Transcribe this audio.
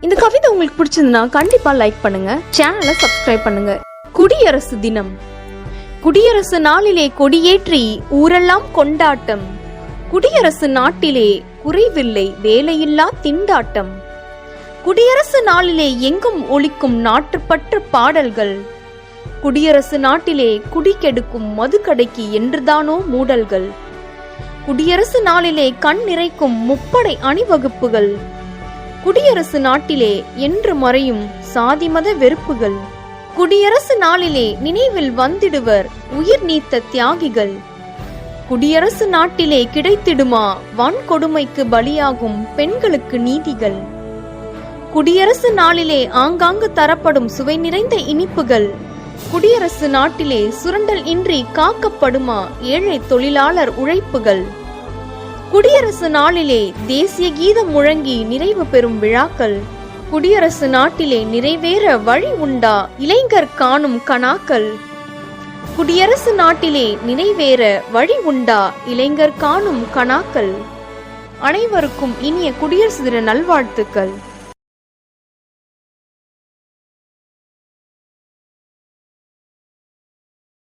இந்த கவிதை உங்களுக்கு பிடிச்சதுன்னா கண்டிப்பா லைக் பண்ணுங்க. சேனலை சப்ஸ்கிரைப் பண்ணுங்க. குடியரசு தினம். குடியரசு நாளிலே கொடியேற்றி ஊரெல்லாம் கொண்டாட்டம். குடியரசு நாட்டிலே குறைவில்லை வேலையில்லா திண்டாட்டம். குடியரசு நாளிலே எங்கும் ஒழிக்கும் நாட்டுப்பற்று பாடல்கள். குடியரசு நாட்டிலே குடி கெடுக்கும் மதுக்கடைக்கு என்றுதானோ மூடல்கள். குடியரசு நாளிலே கண் நிறைக்கும் முப்படை அணிவகுப்புகள். குடியரசு நாட்டிலே என்று மறையும் சாதி மத வெறுப்புகள். குடியரசு நாளிலே நினைவில் வந்திடுவர் உயிர் நீத்த தியாகிகள். குடியரசு நாட்டிலே கிடைத்திடுமா வன்கொடுமைக்கு பலியாகும் பெண்களுக்கு நீதிகள். குடியரசு நாளிலே ஆங்காங்கு தரப்படும் சுவை நிறைந்த இனிப்புகள். குடியரசு நாட்டிலே சுரண்டல் இன்றி காக்கப்படுமா ஏழை தொழிலாளர் உழைப்புகள். குடியரசு நாளிலே தேசிய கீதம் முழங்கி நிறைவு பெறும் விழாக்கள். குடியரசு நாட்டிலே நிறைவேற வழி உண்டா? இளைஞர் காணும் கணாக்கள். குடியரசு நாட்டிலே நிறைவேற வழி உண்டா? இளைஞர் காணும் கணாக்கள். அனைவருக்கும் இனிய குடியரசு தின நல்வாழ்த்துக்கள்.